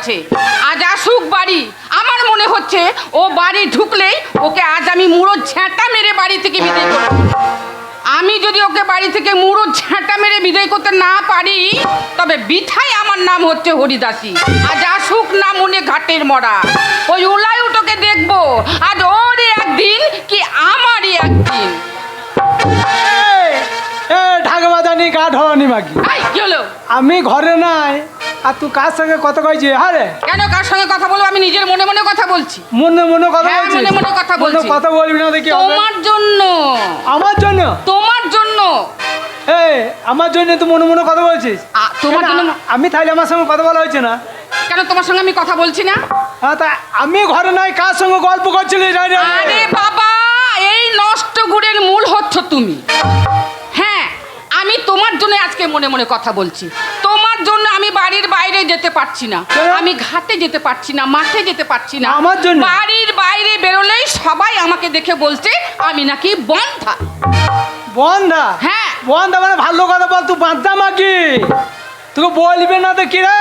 বেড়াচ্ছে আজ আসুক বাড়ি। আমার মনে হচ্ছে ও বাড়ি ঢুকলেই ওকে আজ আমি মুড়ো ঝ্যাঁটা মেরে বাড়ি থেকে বিদায় করব। আমি যদি ওকে বাড়ি থেকে মুড়ো ঝ্যাঁটা মেরে বিদায় করতে না পারি তবে বিথাই আমার নাম হচ্ছে হরিদাসী। আজ আসুক না মনে ঘাটের মরা। ওই উলাই উটোকে দেখব। আজ ওরই একদিন কি আমারই একদিন। ঢাকা বাজানি গা ঢলানি মাগি আই কি হলো? আমি ঘরে নাই। আর তুই কার সঙ্গে কথা কইছি আরে কেন কার সঙ্গে কথা বলব? আমি নিজের মনে মনে কথা বলছি। মনে মনে কথা হ্যাঁ, বলছিস? মনে মনে কথা বলছি। কথা বলবি না দেখি তোমার জন্য। আমার জন্য? তোমার জন্য। এই আমার জন্য তুই মনে মনে কথা বলছিস? তোমার জন্য আমি তাহলে আমার সঙ্গে কথা বলা হয়েছে না? কেন তোমার সঙ্গে আমি কথা বলছি না? হ্যাঁ তা আমি ঘরে নাই কার সঙ্গে গল্প করছিলি আরে বাবা এই নষ্ট গুড়ের মূল হচ্ছ তুমি। হ্যাঁ আমি তোমার জন্য আজকে মনে মনে কথা বলছি। তোমার জন্য আমি বাড়ির বাইরে যেতে পারছি না। আমি ঘাটে যেতে পারছি না মাঠে যেতে পারছি না। আমার জন্য? বাড়ির বাইরে বেরোলেই সবাই আমাকে দেখে বলছে আমি নাকি বন্ধা। বন্ধা? হ্যাঁ। বন্ধা মানে ভালো কথা বল তুই বাঁধা মাকি তোকে বলবে না তো কি রে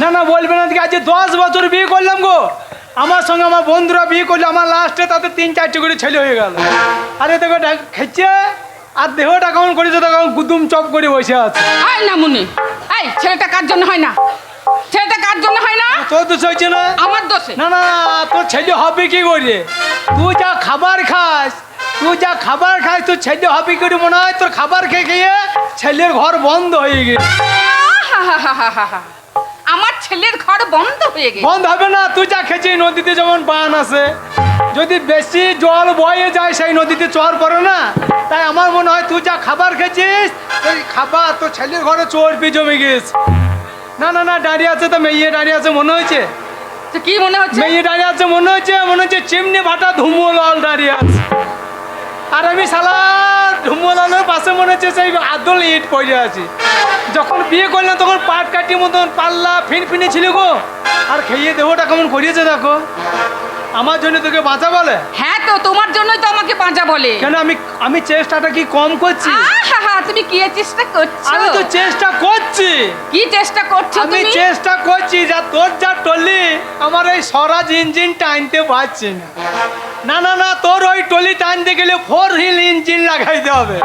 না না বলবে না আজ দশ বছর বিয়ে করলাম গো। আমার সঙ্গে আমার বন্ধুরা বিয়ে করল আমার লাস্টে তাতে তিন চারটে করে ছেলে হয়ে গেল। আরে তোকে খেচ্ছে আর দেহটা কেমন করেছে? তো কেমন গুদুম চপ করে বসে আছে। আয় না মুনি। এই ছেলেটা কার জন্য হয় না? ছেলেটা কার জন্য হয় না? তোর দোষ হয়েছে না? আমার দোষে না না তোর ছেলে হবে কি করে? তুই যা খাবার খাস তুই যা খাবার খাস তোর ছেলে হবে কি করে? মনে হয় তোর খাবার খেয়ে খেয়ে ছেলের ঘর বন্ধ হয়ে গেছে। আমার ছেলের ঘর বন্ধ হয়ে গেছে। বন্ধ হবে না তুই যা খেয়েছিস নদীতে যেমন বান আছে। যদি বেশি জল বয়ে যায় সেই নদীতে চর পড়ে না তাই আমার মনে হয় তুই যা খাবার খেয়েছিস ওই খাবার তোর ছেলের ঘরে চর্বি জমে গেছে না না না দাঁড়িয়ে আছে তো মেয়ে দাঁড়িয়ে আছে মনে হয়েছে? তো কি মনে হচ্ছে? মেয়ে দাঁড়িয়ে আছে মনে হচ্ছে মনে হচ্ছে চিমনি ভাটা ধুমো লাল দাঁড়িয়ে আছে। আর আমি সালা ধুমো লালের পাশে মনে হচ্ছে সেই আদল ইট পড়ে আছি। যখন বিয়ে করলাম তখন পাট কাটি মতন পাল্লা ফিন ফিনে ছিল গো। আর খেয়ে দেহটা কেমন করিয়েছে দেখো। আমার জন্য তোকে বাঁচা বলে? হ্যাঁ তো তোমার জন্যই তো আমাকে বাঁচা বলে। কেন আমি আমি চেষ্টাটা কি কম করছি? তুমি কি চেষ্টা করছ? আমি তো চেষ্টা করছি। কি চেষ্টা করছ আমি চেষ্টা করছি যা তোর যা টলি আমার এই স্বরাজ ইঞ্জিন টানতে পারছি না। না না না তোর ওই টলি টানতে গেলে ফোর হুইল ইঞ্জিন লাগাইতে হবে।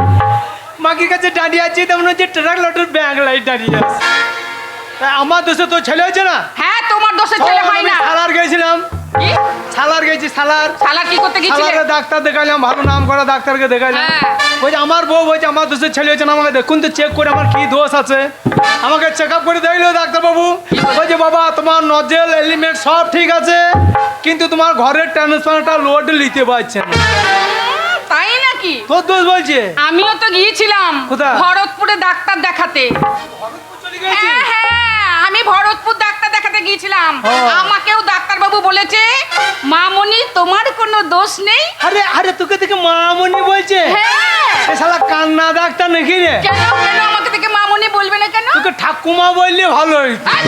মাকির কাছে দাঁড়িয়ে আছি তেমন হচ্ছে ট্রাক লটের ব্যাগ লাইট দাঁড়িয়ে আছে। তা আমার দোষে তোর ছেলে হয়েছে না? হ্যাঁ তোমার দোষে ছেলে হয় আমি না। সালার গেছিলাম। কি? সালার গেছি সালার। শালা কি করতে গেছিলে? সালারে ডাক্তার দেখাইলাম ভালো নাম করা ডাক্তারকে দেখাইলাম। হ্যাঁ। বলছে আমার বউ বলছে আমার দোষের ছেলে হয়েছে না আমাকে দেখুন তো চেক করে আমার কি দোষ আছে? আমাকে চেক আপ করে দেখল ডাক্তারবাবু। বলছে বাবা তোমার নজেল এলিমেন্ট সব ঠিক আছে কিন্তু তোমার ঘরের ট্রান্সফারটা লোড নিতে পারছে না। তাই নাকি? তোর দোষ বলছে? আমিও তো গিয়েছিলাম ভরতপুরে ডাক্তার দেখাতে। চলে গেছে? হ্যাঁ হ্যাঁ আমি ভরতপুর ডাক্তার গিয়েছিলাম। আমাকেও ডাক্তারবাবু বলেছে মামনি তোমার কোনো দোষ নেই। আরে আরে তোকে থেকে মামনি বলছে? হ্যাঁ। এ শালা কান্না ডাক্তার নাকি রে? কেন কেন আমাকে থেকে মামনি বলবে না কেন? তোকে ঠাকুমা বললে ভালো হইতো। আহ!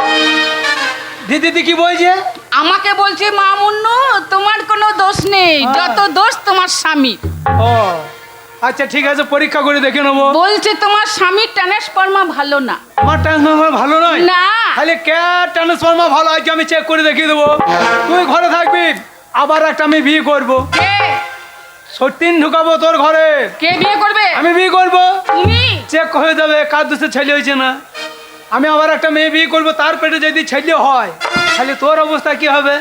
দিদি কি বলছে? আমাকে বলছে মামুন্নু তোমার কোনো দোষ নেই। হ্যাঁ। যত দোষ তোমার স্বামী। ও। আচ্ছা ঠিক আছে পরীক্ষা করে দেখে নেব। বলছে তোমার স্বামীর ট্রান্সফর্মা ভালো না। আমার ট্রান্সফর্মার ভালো নয়? না। তাহলে কে ট্রান্সফর্মার ভালো আছে আমি চেক করে দেখিয়ে দেবো। তুই ঘরে থাকবি আবার একটা আমি বিয়ে করব। কে? সত্যিন ঢুকাবো তোর ঘরে। কে বিয়ে করবে? আমি বিয়ে করব। তুমি? চেক হয়ে যাবে কার দোষে ছেলে হয়েছে না। আমি আবার একটা মেয়ে বিয়ে করব তার পেটে যদি ছেলে হয় তাহলে তোর অবস্থা কি হবে?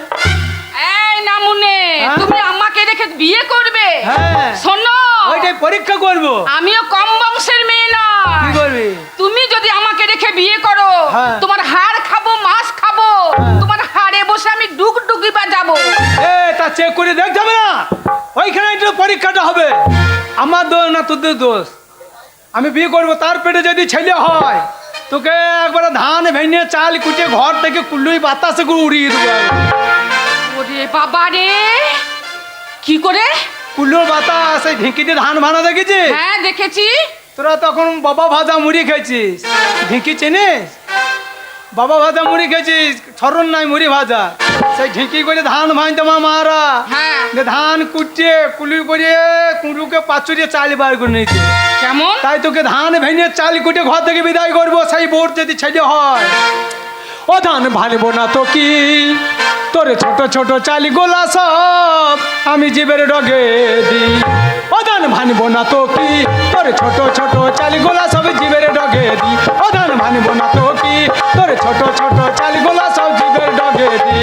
নামুনে হ্যাঁ? তুমি আমাকে রেখে বিয়ে করবে। হ্যাঁ। শোনো। ওইটাই পরীক্ষা করব। আমিও কম বংশের মেয়ে কি নয় তুমি যদি আমাকে রেখে বিয়ে করো হ্যাঁ। তোমার হাড় খাব মাছ খাব। তোমার হাড়ে বসে আমি ডুক ডুকি বাজাবো। এ তা চেক করে দেখ যাবে না? ওইখানে একটু পরীক্ষাটা হবে। আমার দোষ না তোদের দোষ। আমি বিয়ে করব তার পেটে যদি ছেলে হয় তোকে একবারে ধান ভেঙে চাল কুটে ঘর থেকে কুল্লুই বাতাসে উড়িয়ে দেবো ওরে বাবা রে কি করে? কুল্লুর বাতাস এই ঢেঁকিতে ধান ভানা দেখেছিস? হ্যাঁ দেখেছি। তোরা তখন বাবা ভাজা মুড়ি খেয়েছিস। ঢেঁকি চিনিস? বাবা ভাজা মুড়ি খেয়েছিস ছরণ নাই মুড়ি ভাজা। সেই ঢেঁকি করে ধান ভাঙতে মা মারা। হ্যাঁ। ধান কুটিয়ে কুলি করে কুঁড়ুকে পাচুরিয়ে চাল বার করে নিতে কেমন? তাই তোকে ধান ভেঙে চাল কুটে ঘর থেকে বিদায় করব সেই বোর্ড যদি ছেড়ে হয়। ও ধান ভাঙবো না তো কি? তোরে ছোট ছোট চালি গোলা সব আমি জীবের ডগে দি অদান ভাঙবো না তো কি? তোরে ছোট ছোট চালি গোলা সব জীবের ডগে দি অদান ভাঙবো না তো কি? তোরে ছোট ছোট চালি গোলা সব জীবের ডগে দি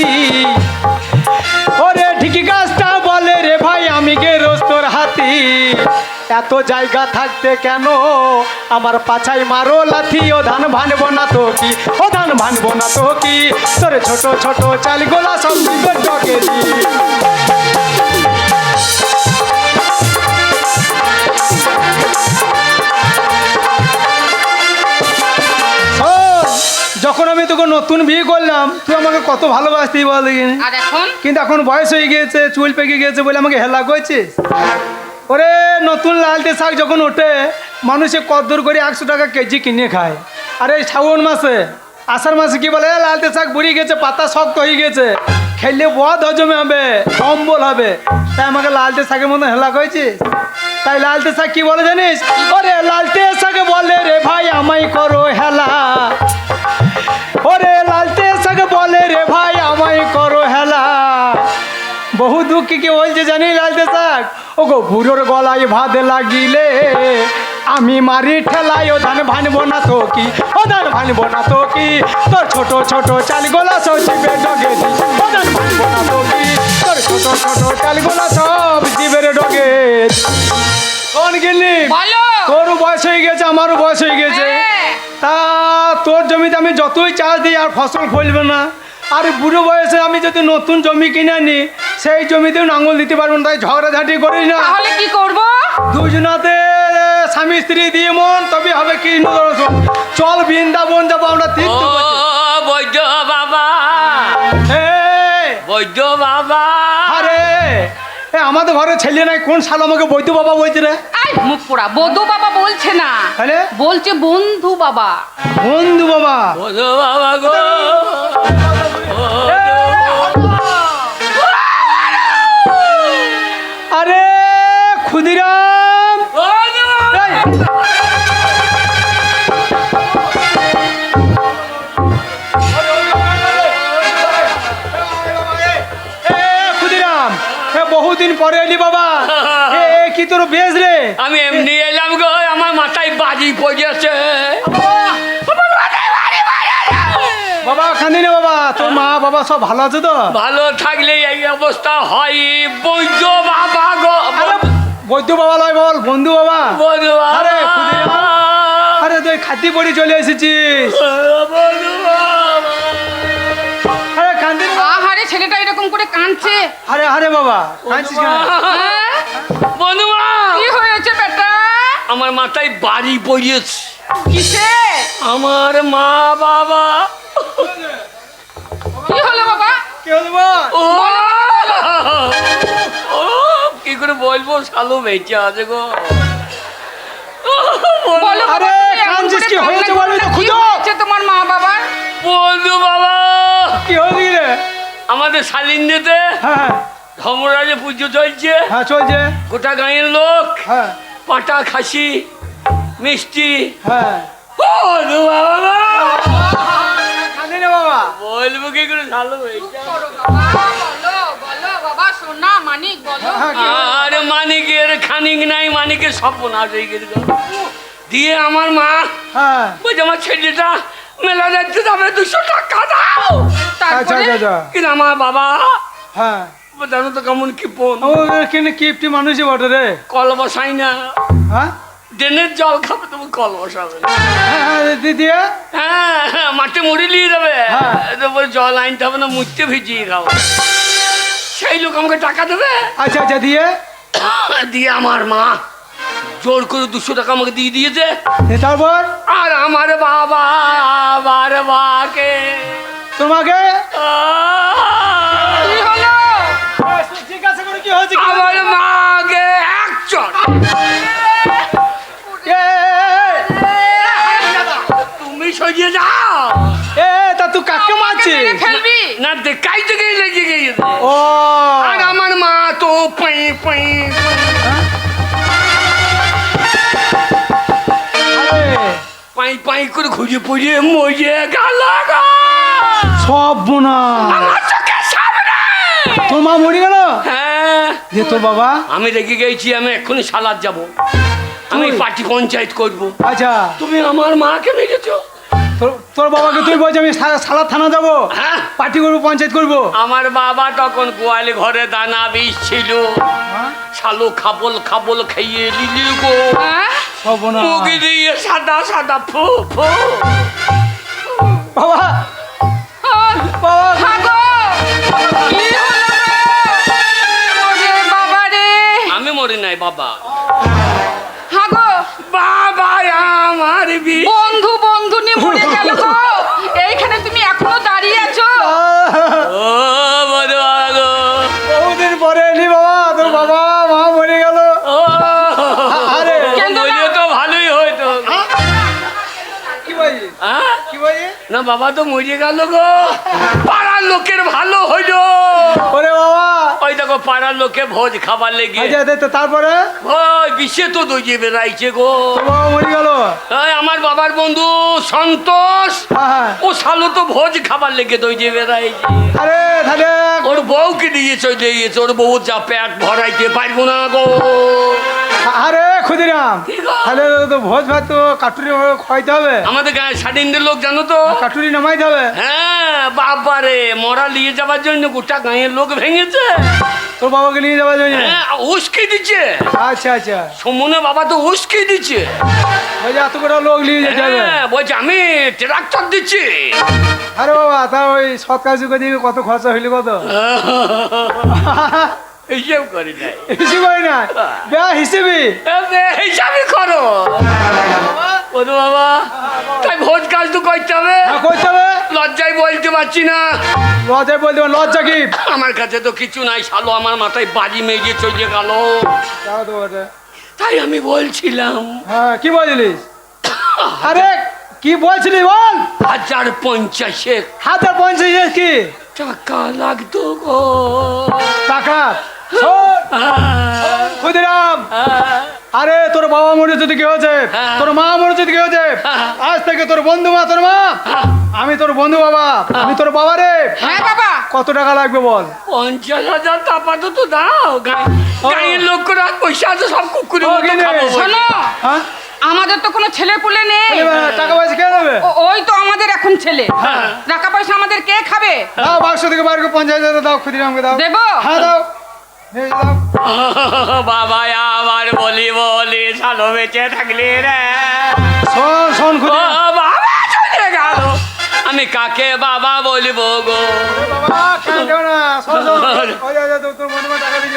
হাতি ওরে ঠিকই গাছটা বলে রে ভাই, আমি গেরস্তর হাতি। এত জায়গা থাকতে কেন? আমার পাছাই মারো লাথি, ও ধান ভানবো না তো কি? ও ধান ভানবো না তো কি? তোরে ছোট ছোট চাল গোলা সব ডকে দি। যখন আমি তোকে নতুন বিয়ে করলাম তুই আমাকে কত ভালোবাসতি বল দেখিনি? আর এখন? কিন্তু এখন বয়স হয়ে গিয়েছে চুল পেকে গিয়েছে বলে আমাকে হেলা করছিস? ওরে নতুন লালটে শাক যখন ওঠে মানুষে কদ্দুর করে একশো টাকা কেজি কিনে খায়। আর এই শ্রাবণ মাসে আষাঢ় মাসে কি বলে "এ, লালটে শাক বুড়ি গেছে পাতা শক্ত হয়ে গেছে। খেলে বদ হজমে হবে কম্বল হবে। তাই আমাকে লালটে শাকের মতো হেলা করেছিস? তাই লালটে শাক কি বলে জানিস? ওরে লালটে শাকে বলে রে ভাই আমায় করো হেলা। ওরে লালটে শাকে বলে রে ভাই আমায় করো হেলা। বহু দুঃখ কি বলছে জানি লালতে শাক? ও গো বুড়োর গলায় ভাত লাগিলে আমি মারি ঠেলাই ও ধান ভানবো না তো কি? ও ধান ভানবো না তো কি? তোর ছোট ছোট চাল গোলা সব জিবে ডগে ও ধান ভানবো না তো কি? তোর ছোট ছোট চাল গোলা সব জিবের ডগে। কোন গিলি তোরও বয়স হয়ে গেছে আমারও বয়স হয়ে গেছে। হ্যাঁ। তা তোর জমিতে আমি যতই চাষ দিই আর ফসল ফলবে না। আর বুড়ো বয়সে আমি যদি নতুন জমি কিনে আনি সেই জমিতেও নাঙল দিতে পারব না তাই ঝগড়াঝাটি করিস না। তাহলে কি করব? দুজনাতে স্বামী স্ত্রী দিয়ে মন তবে হবে কৃষ্ণ দর্শন। চল বৃন্দাবন যাব আমরা তীর্থ বৈদ্য বাবা। বৈদ্য বাবা। আরে! এ আমাদের ঘরে ছেলে নাই কোন সাল আমাকে বৈদ্য বাবা বলছে রে? মুখ পোড়া বধু বাবা বলছে না। তাহলে বলছে বন্ধু বাবা। বন্ধু বাবা। বৈদ্য বাবা গো। আরে ক্ষুদিরাম। বহুদিন পরে এলি বাবা। কি তোর বেশ রে? আমি এমনি আমার মাথায় বাজি পড়েছে। বাবা কান্দি না বাবা তোর মা বাবা সব ভালো আছে তো? ভালো থাকলে এই অবস্থা হয়। বৈদ্য বাবা গো। বৈদ্য বাবা লয় বল বন্ধু বাবা। বৈদ্য আরে, আরে তুই খাতি পড়ি চলে এসেছিস। আরে কান্দি আহারে ছেলেটা এরকম করে কাঁদছে। আরে আরে বাবা কাঁদছিস কেন? হ্যাঁ? বন্ধুমা কি হয়েছে বেটা আমার মাথায় বাড়ি পড়িয়েছে। কিসে? আমার মা বাবা। কি হলো বাবা? কি হলো বল? ও ও কি করে বলব? শালো বেঁচে আছে গো। বলো বাবা, আরে, এমন কি হয়েছে বলবি তো, খুঁজো। হয়েছে তোমার মা বাবা? বন্ধু বাবা। কি হলো রে? আমাদের শালিন্দিতে হ্যাঁ হ্যাঁ, ধর্মরাজে পুজো চলছে। হ্যাঁ চলছে। গোটা গাঁয়ের লোক। হ্যাঁ। পাটা খাসি? মিষ্টি? হ্যাঁ। বাবা না বাবা। বলব কি করে বলো হ্যাঁ? আর মানিকের খানিক নাই মানিকের স্বপ্ন আছে দিয়ে আমার মা হ্যাঁ। বলছে আমার ছেলেটা মেলা দেখতে যাবে দুশো টাকা দাও। আচ্ছা তারপরে আচ্ছা আচ্ছা। কিন্তু আমার বাবা হ্যাঁ। জানো তো কেমন কি ও কিন্তু কিপটি মানুষই বটে রে? কল বসাই না। হ্যাঁ? ড্রেনের জল খাবে তুমি কল বসাবে হ্যাঁ হ্যাঁ দিদি হ্যাঁ হ্যাঁ, মাঠে মুড়ি নিয়ে যাবে হ্যাঁ। তারপরে জল আনতে হবে না মুছতে ভিজিয়ে খাও সেই লোক আমাকে টাকা দেবে? আচ্ছা আচ্ছা দিয়ে? দিয়ে আমার মা জোর করে দুশো টাকা আমাকে দিয়ে দিয়েছে। তারপর? আর আমার বাবা আবার বাকে তোমাকে? কি চল এ, তুমি সরিয়ে যাও। এ, তা তুই কাকে মারছিস? মেরে ফেলবি। না দেখাই থেকে লেগে গিয়েছে ও। আর আমার মা তো পাই পাই পাই। পাই করে ঘুরে পুড়িয়ে মরিয়ে গেল সব বোনা আমার চোখের সামনে। তোর মরে গেল? হ্যাঁ। যে তোর বাবা? আমি রেগে গেছি আমি এক্ষুনি সালাদ যাব। আমি পার্টি পঞ্চায়েত করব। আচ্ছা। তুমি আমার মাকে মেরেছো। তোর বাবাকে তুই বলছি আমি সালাদ থানা যাব? হ্যাঁ। পার্টি করব পঞ্চায়েত করব? আমার বাবা তখন গোয়ালে ঘরে দানা বীজ ছিল। হ্যাঁ? শালো খাবল খাবল খাইয়ে লিলি গো। হ্যাঁ? মুখে দিয়ে সাদা সাদা ফু ফু। বাবা! বাবা মরি নাই বাবা। হাগো বাবা আমার বন্ধু বন্ধু নিয়ে মরে গেল গো। এইখানে তুমি এখনও দাঁড়িয়ে আছো। ও বড় আগো বহুদিন পরে এলি বাবা তোর বাবা মা মরে গেল। ও আরে, কেন তো ভালোই হইতো। কি হ্যাঁ? কি না বাবা তো মরে গেল গো। পাড়ার লোকের ভালো হইল। ওরে বাবা। ওই দেখো পাড়ার লোকে ভোজ খাবার লেগে। আচ্ছা তারপরে? ওই বিশ্বে তো দইয়ে বেড়াইছে গো। তোর মরে গেল? আমার বাবার বন্ধু সন্তোষ। হ্যাঁ হ্যাঁ। ও সালো তো ভোজ খাবার লেগে দইয়ে বেড়াইছে। আরে তাহলে ওর বউকে দিয়ে চলে গিয়েছে ওর বউ যা পেট ভরাইতে পারব না গো। তাহলে তো ভোজ ভাত তো কাটুরি খাইতে হবে। আমাদের গায়ে স্বাধীনদের লোক জানো তো? কাটুরি নামাইতে হবে। হ্যাঁ মরা নিয়ে যাওয়ার জন্য গোটা গাঁয়ের লোক ভেঙেছে। তোর বাবাকে নিয়ে যাওয়ার জন্য? হ্যাঁ উস্কে দিচ্ছে। আচ্ছা আচ্ছা। সমনে বাবা তো উস্কে দিচ্ছে। ওই যে এত করে লোক নিয়ে যেতে হবে। হ্যাঁ বলছে আমি ট্রাক্টর দিচ্ছি। আরে বাবা তা ওই সৎ কাজ কত খরচা হইলে কত। হিসেব করি নাই। হিসেবে হয় না বেয়া হিসেবে? হিসাবই করো। বাবা তাই ভোজ কাজ তো করতে হবে। হ্যাঁ, করতে হবে। লজ্জায় বলতে পারছি না। লজ্জায় বলতে লজ্জা কি? আমার কাছে তো কিছু নাই শালো আমার মাথায় বাজি মেজে চলে গেল। তাই আমি বলছিলাম। হ্যাঁ কি বলছিলিস? আরে কি বলছিলি বল? হাজার পঞ্চাশে হাজার পঞ্চাশ কি? টাকা লাগতো গো। টাকা? ক্ষুদিরাম! আরে তোর বাবা মরে যদি কি হয়েছে? হ্যাঁ। তোর মা মরে যদি কি হয়েছে? হ্যাঁ। আজ থেকে তোর বন্ধু মা তোর মা? আমি তোর বন্ধু বাবা। আমি তোর বাবা রে। হ্যাঁ বাবা। কত টাকা লাগবে বল? পঞ্চাশ হাজার টাকা তো দাও। গাঁ- গাঁয়ের লোকরা পয়সা আছে সব খাব শোনো হ্যাঁ? আমাদের তো কোনো ছেলে পুলে নেই। টাকা পয়সা কে দেবে? ওই তো আমাদের এখন ছেলে। হ্যাঁ। টাকা পয়সা আমাদের কে খাবে? দাও বাক্স থেকে বার করে পঞ্চাশ হাজার দাও ক্ষুদিরামকে দাও। দেবো? হ্যাঁ দাও। বাবা আমার বলি বলি সালো বেঁচে থাকলে রে। শোন শোন ও ক্ষুদিরাম বাবা চলে গেল। আমি কাকে বাবা বলব গো? না।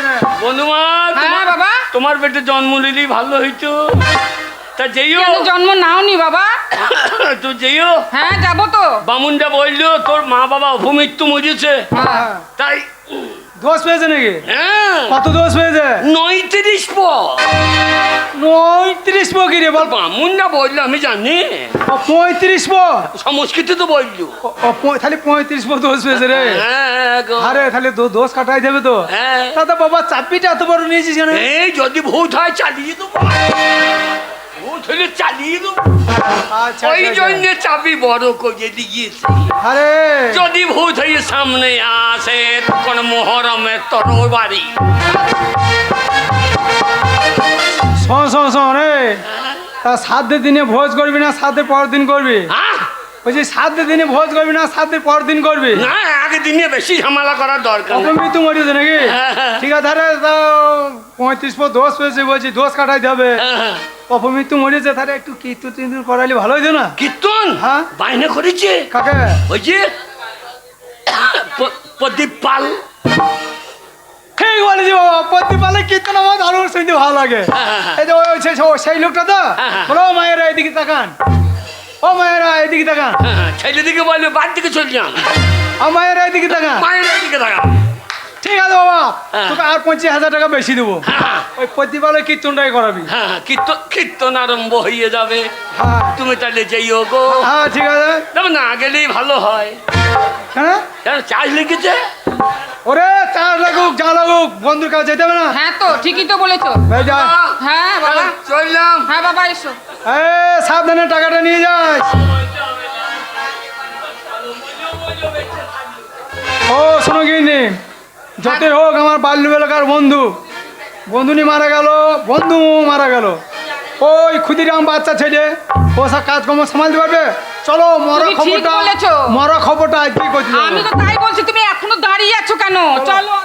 না। বন্ধুমা হ্যাঁ তোমার বাবা। তোমার পেটে জন্ম নিলেই ভালো হইতো। তা যেইও। জন্ম নাওনি বাবা? তো যেইও। হ্যাঁ যাব তো। বামুনটা বলল তোর মা বাবা অপমৃত্যু মরেছে। হ্যাঁ। হ্যাঁ। তাই দোষ পেয়েছে নাকি? হ্যাঁ। কত দোষ পেয়েছে? নয়ত্রিশ পর পঁয়ত্রিশ পো কি রে বল? বামুনটা বলল আমি জানি। পঁয়ত্রিশ পো? সংস্কৃত তো বলল। তাহলে পঁয়ত্রিশ পো দোষ পেয়েছে রে। হ্যাঁ। আরে তাহলে দোষ কাটাই দেবে তো। হ্যাঁ। দাদা বাবা চাপিটা এত বড় নিয়েছিস কেন? এই যদি ভূত হয় চালিয়ে দেবো। ভূত হলে চালিয়ে দেবো আচ্ছা ওই আচ্ছা, আচ্ছা। জন্য চাবি বড় করে দিয়েছি। আরে। যদি ভূত হয়ে সামনে আসে তখন মোহরমের তরবারি। শোন শোন শোন রে। তা সাতের দিনে ভোজ করবি না সাতের পরের দিন করবি? হ্যাঁ? বলছি সাত দিনে ভোজ করবি না সাত দিন পর দিন করবি না একদিনে বেশি ঝামেলা করার দরকার। অপমৃত্যু মরিয়েছে নাকি হ্যাঁ, হ্যাঁ। ঠিক আছে তাহলে তো পঁয়ত্রিশ পর দোষ পেয়েছে বলছি দোষ কাটাইতে হবে হ্যাঁ, হ্যাঁ। অপমৃত্যু মরিয়েছে তাহলে একটু কীর্তন টির্তন করাইলে ভালো হইতো না কীর্তন হ্যাঁ। বাইনা করেছে কাকে ওই যে প্রদীপ পাল ঠিক বলেছি বাবা কীর্তন আমার দারুণ শুনতে ভালো লাগে হ্যাঁ, হ্যাঁ। এই যে ওই সেই- লোকটা তো হ্যাঁ, হ্যাঁ। বলো মায়েরা এদিকে তাকান ও মায়েরা এদিকে তাকান। ছেলে ছেলেদিকে বলবে বাদ দিকে চলে যান। ও মায়েরা এদিকে তাকান। মায়ের দিকে থাকা ঠিক আছে বাবা হ্যাঁ। তোকে আর পঁচিশ হাজার টাকা বেশি দেবো। হ্যাঁ। ওই প্রতিবারের কীর্তনটাই করাবি। হ্যাঁ কীর্তন কীর্তন আরম্ভ হয়ে যাবে। হ্যাঁ। তুমি তাহলে যেইও গো। হ্যাঁ ঠিক আছে। তবে না গেলেই ভালো হয়। হ্যাঁ কেন চার্জ লিখেছে ওরে চার লাগুক যা লাগুক বন্ধুর কাছে যেতে হবে না। হ্যাঁ তো ঠিকই তো বলেছ। হ্যাঁ বাবা। চললাম। হ্যাঁ বাবা এসো। এ সাবধানে টাকাটা নিয়ে যাস। ও শোনো গিনি যতই হোক আমার বাল্যবেলাকার বন্ধু। বন্ধুনি মারা গেল বন্ধু মারা গেল। ওই ক্ষুদিরাম বাচ্চা ছেলে ও সব কাজকর্ম সামালতে পারবে? চলো মরা খবরটা বলেছ। মরা খবরটা আজকে করছি আমি তো তাই বলছি তুমি এখনও দাঁড়িয়ে আছো কেন? চলো।